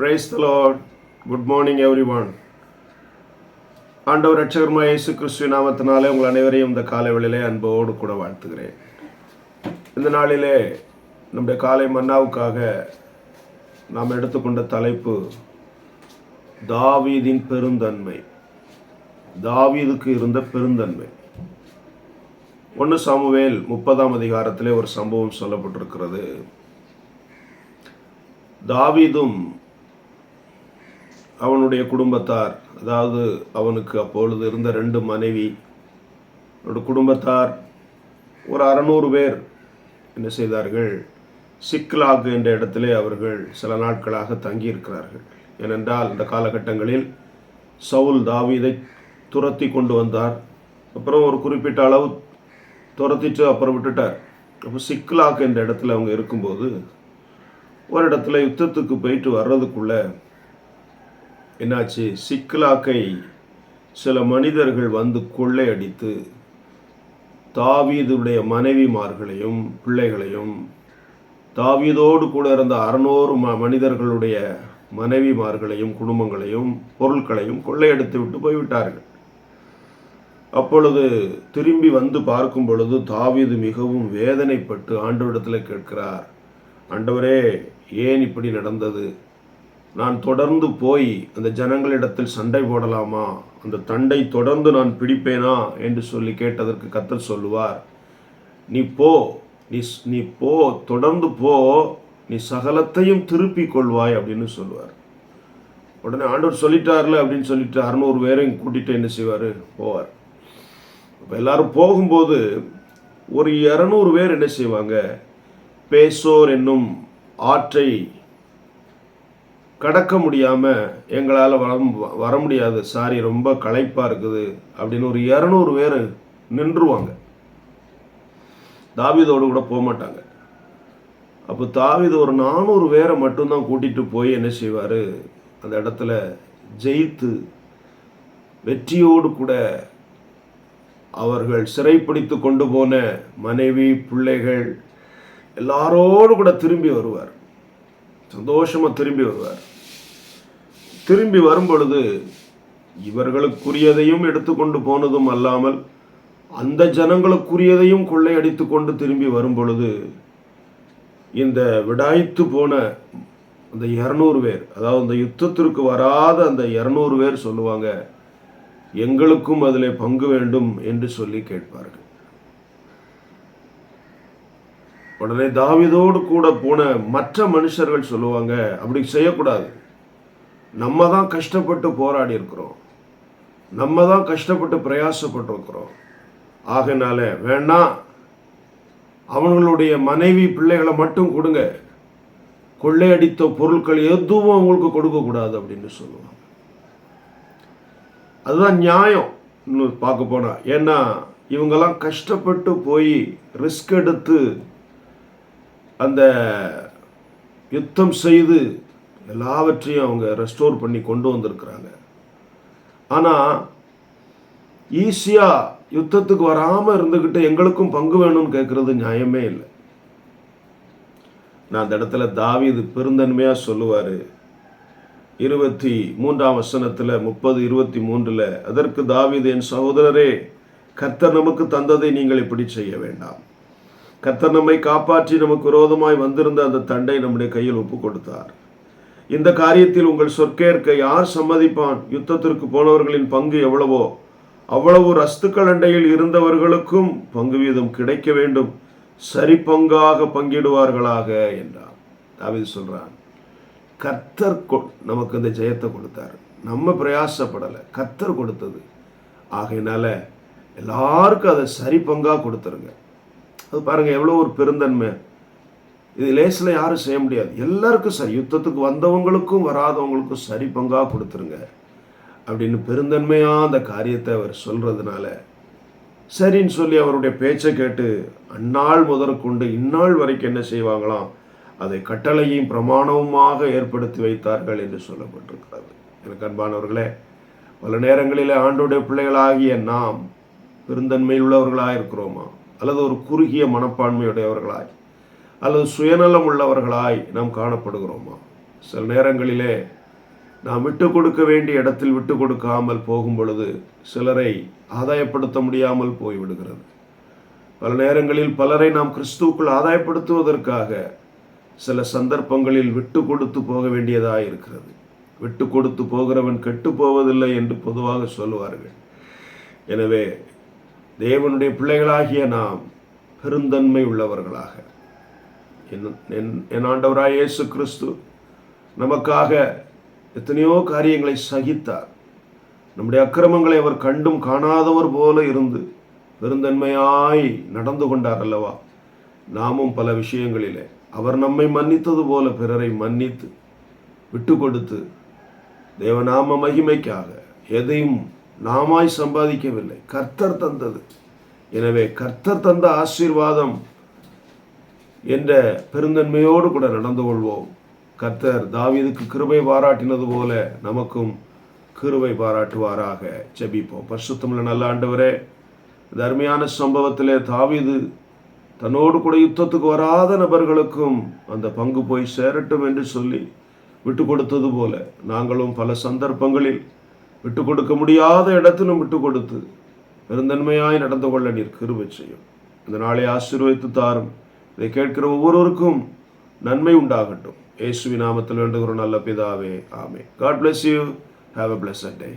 Praise the lord good morning everyone ஆண்டவர் ரட்சகர்மா இயேசு கிறிஸ்துவ நாமத்தினாலே உங்கள் அனைவரையும் இந்த காலை வேளையிலே அன்போடு கூட வாழ்த்துகிறேன். இந்த நாளிலே நம்முடைய காலை மன்னாவுக்காக நாம் எடுத்துக்கொண்ட தலைப்பு தாவீதின் பெருந்தன்மை. தாவீதுக்கு இருந்த பெருந்தன்மை. ஒன்று சாமுவேல் முப்பதாம் அதிகாரத்திலே ஒரு சம்பவம் சொல்லப்பட்டிருக்கிறது. தாவீதும் அவனுடைய குடும்பத்தார் அதாவது அவனுக்கு அப்பொழுது இருந்த ரெண்டு மனைவி அவனுடைய குடும்பத்தார் ஒரு அறநூறு பேர் என்ன செய்தார்கள்? சிக்லாக் என்ற இடத்திலே அவர்கள் சில நாட்களாக தங்கியிருக்கிறார்கள். ஏனென்றால் இந்த காலகட்டங்களில் சவுல் தாவீதை துரத்தி கொண்டு வந்தார். அப்புறம் ஒரு குறிப்பிட்ட அளவு துரத்திட்டு அப்புறம் விட்டுட்டார். அப்போ சிக்லாக் என்ற இடத்துல அவங்க இருக்கும்போது ஒரு இடத்துல யுத்தத்துக்கு போயிட்டு வர்றதுக்குள்ளே என்னாச்சு? சிக்லாக்கை சில மனிதர்கள் வந்து கொள்ளையடித்து தாவீதுடைய மனைவிமார்களையும் பிள்ளைகளையும் தாவீதோடு கூட இருந்த அறநூறு ம மனிதர்களுடைய மனைவிமார்களையும் குடும்பங்களையும் பொருட்களையும் கொள்ளையடித்து விட்டு போய்விட்டார்கள். அப்பொழுது திரும்பி வந்து பார்க்கும் பொழுது தாவீது மிகவும் வேதனைப்பட்டு ஆண்டவரிடத்தில் கேட்கிறார் ஆண்டவரே ஏன் இப்படி நடந்தது? நான் தொடர்ந்து போய் அந்த ஜனங்களிடத்தில் சண்டை போடலாமா? அந்த தண்டை தொடர்ந்து நான் பிடிப்பேனா? என்று சொல்லி கேட்டதற்கு கத்தர் சொல்லுவார் நீ போ நீ நீ போ தொடர்ந்து போ நீ சகலத்தையும் திருப்பிக் கொள்வாய் அப்படின்னு சொல்லுவார். உடனே ஆண்டவர் சொல்லிட்டார்ல அப்படின்னு சொல்லிட்டு அறுநூறு பேரையும் கூட்டிட்டு என்ன செய்வார்? போவார். அப்போ எல்லாரும் போகும்போது ஒரு இரநூறு பேர் என்ன செய்வாங்க? பேசோர் என்னும் ஆற்றை கடக்க முடியாமல் எங்களால் வர வர முடியாது. சாரி ரொம்ப களைப்பாக இருக்குது அப்படின்னு ஒரு இரநூறு பேர் நின்றுவாங்க. தாவிதோடு கூட போக மாட்டாங்க. அப்போ தாவீது ஒரு நானூறு பேரை மட்டும்தான் கூட்டிட்டு போய் என்ன செய்வார்? அந்த இடத்துல ஜெயித்து வெற்றியோடு கூட அவர்கள் சிறைப்பிடித்து கொண்டு போன மனைவி பிள்ளைகள் எல்லாரோடு கூட திரும்பி வருவார். சந்தோஷமா திரும்பி வருவார். திரும்பி வரும்பொழுது இவர்களுக்குரியதையும் எடுத்துக்கொண்டு போனதும் அல்லாமல் அந்த ஜனங்களுக்குரியதையும் கொள்ளையடித்து கொண்டு திரும்பி வரும்பொழுது இந்த விடாய்த்து போன அந்த இரநூறு பேர் அதாவது அந்த யுத்தத்திற்கு வராத அந்த இரநூறு பேர் சொல்லுவாங்க எங்களுக்கும் அதில் பங்கு வேண்டும் என்று சொல்லி கேட்பார்கள். உடனே தாவிதோடு கூட போன மற்ற மனுஷர்கள் சொல்லுவாங்க அப்படி செய்யக்கூடாது. நம்ம தான் கஷ்டப்பட்டு போராடி இருக்கிறோம். நம்ம தான் கஷ்டப்பட்டு பிரயாசப்பட்டிருக்கிறோம். ஆகினால வேணா வேணாம் அவங்களுடைய மனைவி பிள்ளைகளை மட்டும் கொடுங்க. கொள்ளையடித்த பொருட்கள் எதுவும் அவங்களுக்கு கொடுக்கக்கூடாது அப்படின்னு சொல்லுவாங்க. அதுதான் நியாயம். இன்னும் பார்க்க போனா ஏன்னா இவங்கெல்லாம் கஷ்டப்பட்டு போய் ரிஸ்க் எடுத்து அந்த யுத்தம் செய்து எல்லாவற்றையும் அவங்க ரெஸ்டோர் பண்ணி கொண்டு வந்திருக்கிறாங்க. ஆனால் ஈஸியாக யுத்தத்துக்கு வராமல் இருந்துக்கிட்டு எங்களுக்கும் பங்கு வேணும்னு கேட்குறது நியாயமே இல்லை. நான் அந்த இடத்துல தாவீது பெருந்தன்மையாக சொல்லுவார். இருபத்தி மூன்றாம் வசனத்தில் முப்பது இருபத்தி மூன்றில் அதற்கு தாவீது என் சகோதரரே கர்த்தர் நமக்கு தந்ததை நீங்கள் இப்படி செய்ய வேண்டாம். கர்த்தர் நம்மை காப்பாற்றி நமக்கு விரோதமாய் வந்திருந்த அந்த தண்டை நம்முடைய கையில் ஒப்பு கொடுத்தார். இந்த காரியத்தில் உங்கள் சொற்கேற்க யார் சம்மதிப்பான்? யுத்தத்திற்கு போனவர்களின் பங்கு எவ்வளவோ? அவ்வளவு ரஸ்துக்கள் அண்டையில் இருந்தவர்களுக்கும் பங்கு வீதம் கிடைக்க வேண்டும். சரி பங்காக பங்கிடுவார்களாக என்றார் தாவீது சொல்றான் கர்த்தர் கொ- நமக்கு இந்த ஜெயத்தை கொடுத்தார். நம்ம பிரயாசப்படலை. கர்த்தர் கொடுத்தது. ஆகையினால எல்லாருக்கும் அதை சரி பங்காக கொடுத்துருங்க. அது பாருங்கள் எவ்வளோ ஒரு பெருந்தன்மை. இது லேசில் யாரும் செய்ய முடியாது. எல்லாருக்கும் சரி. யுத்தத்துக்கு வந்தவங்களுக்கும் வராதவங்களுக்கும் சரி பங்காக கொடுத்துருங்க. அப்படின்னு பெருந்தன்மையாக அந்த காரியத்தை அவர் சொல்கிறதுனால சரின்னு சொல்லி அவருடைய பேச்சை கேட்டு அந்நாள் முதற்கொண்டு இந்நாள் வரைக்கும் என்ன செய்வாங்களாம்? அதை கட்டளையும் பிரமாணவுமாக ஏற்படுத்தி வைத்தார்கள் என்று சொல்லப்பட்டிருக்கிறது. எனக்கு அன்பானவர்களே பல நேரங்களிலே ஆண்டோடைய பிள்ளைகளாகிய நாம் பெருந்தன்மை உள்ளவர்களாக இருக்கிறோமா அல்லது ஒரு குறுகிய மனப்பான்மையுடையவர்களாகி அல்லது சுயநலம் உள்ளவர்களாய் நாம் காணப்படுகிறோமா? சில நேரங்களிலே நாம் விட்டு கொடுக்க வேண்டிய இடத்தில் விட்டு கொடுக்காமல் போகும் பொழுது சிலரை ஆதாயப்படுத்த முடியாமல் போய்விடுகிறது. பல நேரங்களில் பலரை நாம் கிறிஸ்துவுக்குள் ஆதாயப்படுத்துவதற்காக சில சந்தர்ப்பங்களில் விட்டு கொடுத்து போக வேண்டியதாக இருக்கிறது. விட்டு கொடுத்து போகிறவன் கெட்டு போவதில்லை என்று பொதுவாக சொல்லுவார்கள். எனவே தேவனுடைய பிள்ளைகளாகிய நாம் பெருந்தன்மை உள்ளவர்களாக என்- என்- என் ஆண்டவராய் இயேசு கிறிஸ்து நமக்காக எத்தனையோ காரியங்களை சகித்தார். நம்முடைய அக்கிரமங்களை அவர் கண்டும் காணாதவர் போல இருந்து பெருந்தன்மையாய் நடந்து கொண்டார் அல்லவா? நாமும் பல விஷயங்களிலே அவர் நம்மை மன்னித்தது போல பிறரை மன்னித்து விட்டு கொடுத்து தேவநாம மகிமைக்காக எதையும் நாமாய் சம்பாதிக்கவில்லை. கர்த்தர் தந்தது. எனவே கர்த்தர் தந்த ஆசீர்வாதம் என்ற பெருந்தன்மையோடு கூட நடந்து கொள்வோம். கர்த்தர் தாவீதுக்கு கிருபை பாராட்டினது போல நமக்கும் கிருபை பாராட்டுவாராக. ஜெபிப்போம். பரிசுத்தமிழ் நல்ல ஆண்டவரே இந்த அருமையான சம்பவத்திலே தாவீது தன்னோடு கூட யுத்தத்துக்கு வராத நபர்களுக்கும் அந்த பங்கு போய் சேரட்டும் என்று சொல்லி விட்டு கொடுத்தது போல நாங்களும் பல சந்தர்ப்பங்களில் விட்டு கொடுக்க முடியாத இடத்திலும் விட்டு கொடுத்து பெருந்தன்மையாய் நடந்து கொள்ள நீர் கிருபை செய்யும். இந்த நாளை ஆசீர்வதித்து தாரும். இதை கேட்கிற ஒவ்வொருவருக்கும் நன்மை உண்டாகட்டும். இயேசுவி நாமத்தில் வேண்டுகிற நல்ல பிதாவே. ஆமே god bless you have a blessed day